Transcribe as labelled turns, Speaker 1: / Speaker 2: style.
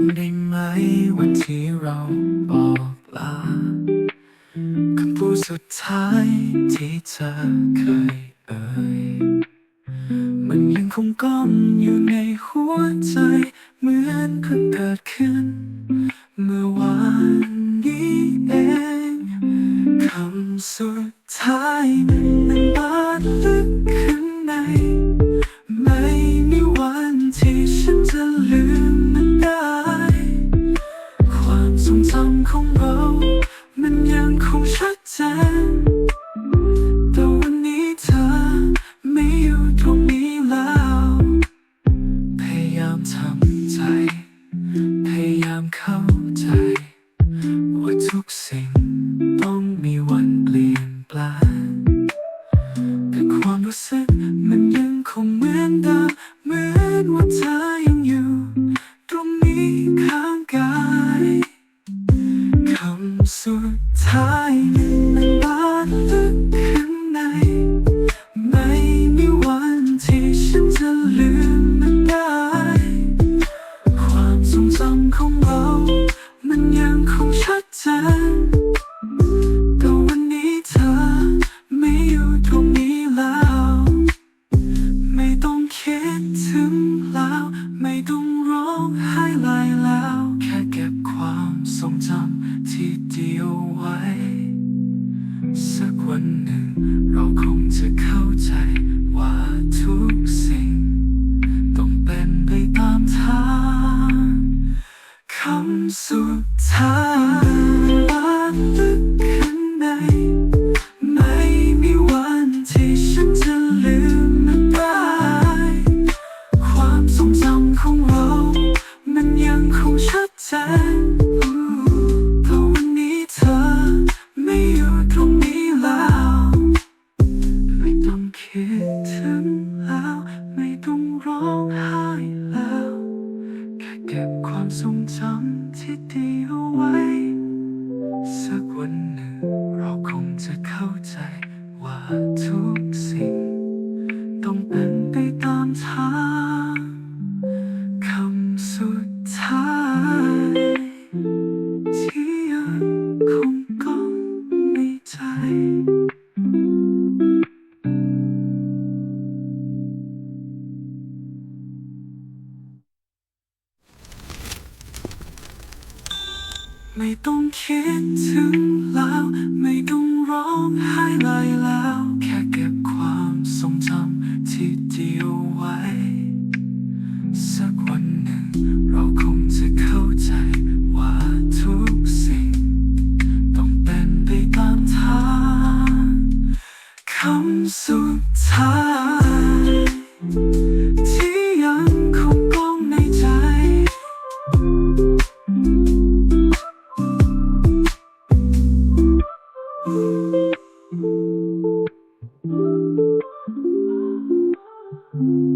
Speaker 1: ำได้ไหมวันที่เราบอกลาคำพูดสุดท้ายที่เธอเคยเอ่ย มันยังคงก้มอยู่ในหัวใจ เหมือนเพิ่งเกิดขึ้น เมื่อวานนี้เองคำสุด เข้าใจ ว่าทุกสิ่งต้องมีวันเปลี่ยนแปลงเป็นความรู้สึก ไว้ สักวันหนึ่งเราคงจะเข้าใจ ที่ดีเอาไว้ สักวันหนึ่งเราคงจะเข้าใจว่าทุกสิ่ง ต้องเป็นไปตามทางคำสุดท้าย ไม่ต้องคิดถึงแล้ว ไม่ต้องร้องไห้เลยแล้ว แค่เก็บความทรงจำที่เดีเอาไว้ สักวันหนึ่ง เราคงจะเข้าใจว่าทุกสิ่ง ต้องเป็นไปตามทางคำสุดท้าย thank you.